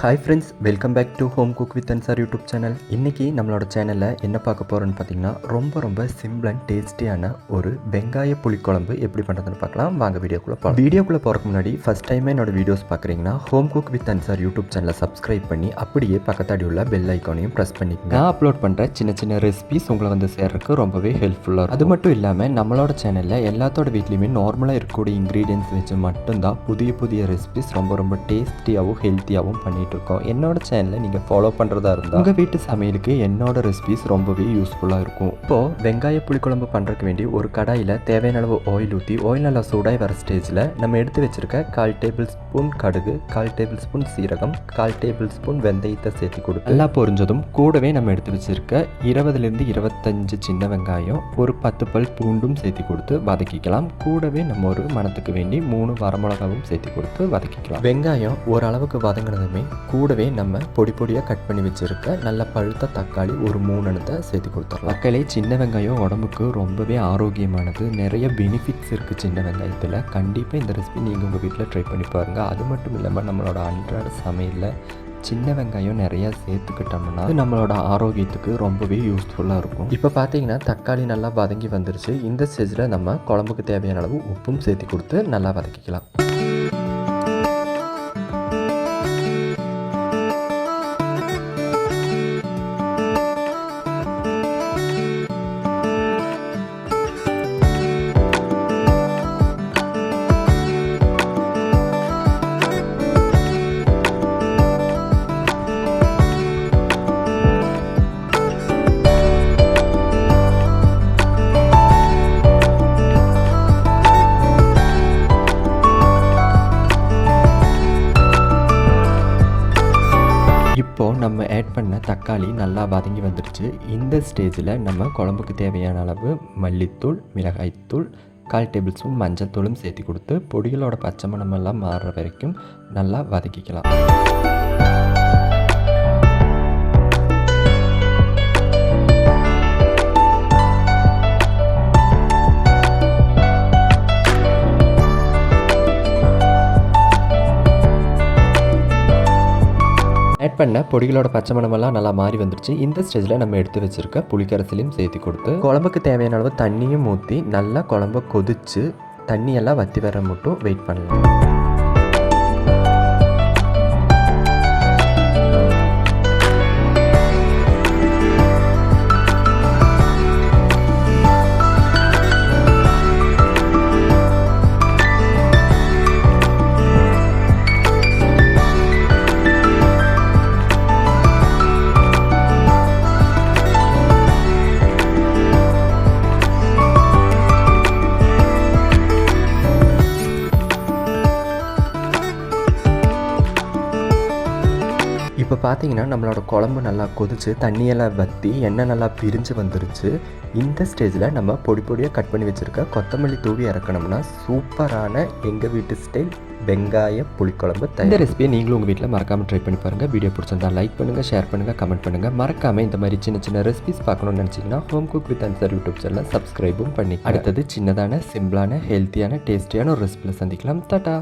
Hi friends welcome back to home cook with Ansar YouTube channel இன்றைக்கி நம்மளோட சேனலில் என்ன பார்க்க போகிறோன்னு பார்த்தீங்கன்னா ரொம்ப ரொம்ப சிம்பிள் அண்ட் டேஸ்டியான ஒரு வெங்காய புளிக்குழம்பு எப்படி பண்ணுறதுன்னு பார்க்கலாம். வாங்க வீடியோக்குள்ளே போகலாம் வீடியோக்குள்ளே போகிறக்கு முன்னாடி ஃபஸ்ட் டைமே என்னோட வீடியோஸ் பார்க்குறீங்கன்னா home cook with Ansar YouTube சேனலை சப்ஸ்கிரைப் பண்ணி அப்படியே பக்கத்தாடி உள்ள பெல் ஐக்கானையும் ப்ரெஸ் பண்ணிக்கோங்க. நான் அப்லோட் பண்ணுற சின்ன சின்ன ரெசிபிஸ் உங்களை வந்து சேர்றதுக்கு ரொம்பவே ஹெல்ப்ஃபுல்லாக இருக்கும். அது மட்டும் இல்லாமல் நம்மளோட சேனலில் எல்லாத்தோட வீட்லேயுமே நார்மலாக இருக்கக்கூடிய இன்க்ரீடியன்ஸ் வச்சு மட்டும்தான் புதிய புதிய ரெசிபிஸ் ரொம்ப ரொம்ப டேஸ்டியாகவும் ஹெல்த்தியாகவும் பண்ணிட்டு இருக்கோம் என்னோட சேனலை நீங்கள் ஃபாலோ பண்ணுறதா இருந்தால் உங்கள் வீட்டு சமையலுக்கு என்னோட ரெசிபிஸ் ரொம்பவே யூஸ்ஃபுல்லாக இருக்கும். இப்போது வெங்காய புளிக்குழம்பு பண்ணுறதுக்கு வேண்டி ஒரு கடாயில் தேவையான அளவு ஆயில் ஊற்றி ஆயில் நல்லா சூடாய் வர ஸ்டேஜில் நம்ம எடுத்து வச்சிருக்க கால் டேபிள் ஸ்பூன் கடுகு கால் டேபிள் ஸ்பூன் சீரகம் கால் டேபிள் ஸ்பூன் வெந்தயத்தை சேர்த்து கொடுத்து நல்லா பொரிஞ்சதும் கூடவே நம்ம எடுத்து வச்சிருக்க இருபதுலேருந்து இருபத்தஞ்சு சின்ன வெங்காயம் ஒரு பத்து பல் பூண்டும் சேர்த்து கொடுத்து வதக்கிக்கலாம். கூடவே நம்ம ஒரு மணத்துக்கு வேண்டி மூணு வரமிளகாவும் சேர்த்து கொடுத்து வதக்கிக்கலாம். வெங்காயம் ஓரளவுக்கு வதங்கினதுமே கூடவே நம்ம பொடி பொடியாக கட் பண்ணி வச்சுருக்க நல்ல பழுத்த தக்காளி ஒரு மூணு சேர்த்து கொடுத்துடலாம். மக்களே சின்ன வெங்காயம் உடம்புக்கு ரொம்பவே ஆரோக்கியமானது. நிறைய பெனிஃபிட்ஸ் இருக்குது சின்ன வெங்காயத்தில். கண்டிப்பாக இந்த ரெசிபி நீங்கள் உங்கள் வீட்டில் ட்ரை பண்ணி பாருங்கள் அது மட்டும் இல்லாமல் நம்மளோட அன்றாட சமையலில் சின்ன வெங்காயம் நிறையா சேர்த்துக்கிட்டோம்னா அது நம்மளோட ஆரோக்கியத்துக்கு ரொம்பவே யூஸ்ஃபுல்லாக இருக்கும். இப்போ பார்த்தீங்கன்னா தக்காளி நல்லா வதங்கி வந்துருச்சு. இந்த ஸ்டேஜில் நம்ம குழம்புக்கு தேவையான அளவு உப்பும் சேர்த்து கொடுத்து நல்லா வதக்கிக்கலாம். நம்ம ஆட் பண்ண தக்காளி நல்லா வதங்கி வந்துடுச்சு. இந்த ஸ்டேஜில் நம்ம குழம்புக்கு தேவையான அளவு மல்லித்தூள் மிளகாய்த்தூள் கால் டேபிள் ஸ்பூன் மஞ்சள் தூளும் சேர்த்து கொடுத்து பொடிகளோட பச்சை மணமெல்லாம் மாறுற வரைக்கும் நல்லா வதக்கிக்கலாம். பண்ண பொடிகளோட பச்சை மணமெல்லாம் நல்லா மாறி வந்துருச்சு. இந்த ஸ்டேஜில் நம்ம எடுத்து வச்சிருக்க புளிக்கரசிலையும் சேர்த்து கொடுத்து குழம்புக்கு தேவையான அளவு தண்ணியும் ஊற்றி நல்லா குழம்ப கொதிச்சு தண்ணியெல்லாம் வற்றி வர மட்டும் வெயிட் பண்ணலாம். இப்போ பார்த்தீங்கன்னா நம்மளோட குழம்பு நல்லா கொதிச்சு தண்ணியெல்லாம் வற்றி எண்ணெய் நல்லா பிரிஞ்சு வந்துருச்சு. இந்த ஸ்டேஜில் நம்ம பொடி பொடியாக கட் பண்ணி வச்சுருக்க கொத்தமல்லி தூவி இறக்கணும்னா சூப்பரான எங்கள் வீட்டு ஸ்டைல் வெங்காய புளிக்குழம்பு இந்த ரெசிபியை நீங்களும் உங்கள் வீட்டில் மறக்காமல் ட்ரை பண்ணி பாருங்கள் வீடியோ பிடிச்சிருந்தா லைக் பண்ணுங்கள் ஷேர் பண்ணுங்கள் கமெண்ட் பண்ணுங்கள் மறக்காமல் இந்த மாதிரி சின்ன சின்ன ரெசிபிஸ் பார்க்கணும்னு நினச்சிங்கன்னா home cook with Ansar YouTube channel சப்ஸ்கிரைபும் பண்ணி அடுத்தது சின்னதான சிம்பிளான ஹெல்த்தியான டேஸ்டியான ஒரு ரெசிபியில் சந்திக்கலாம். டாட்டா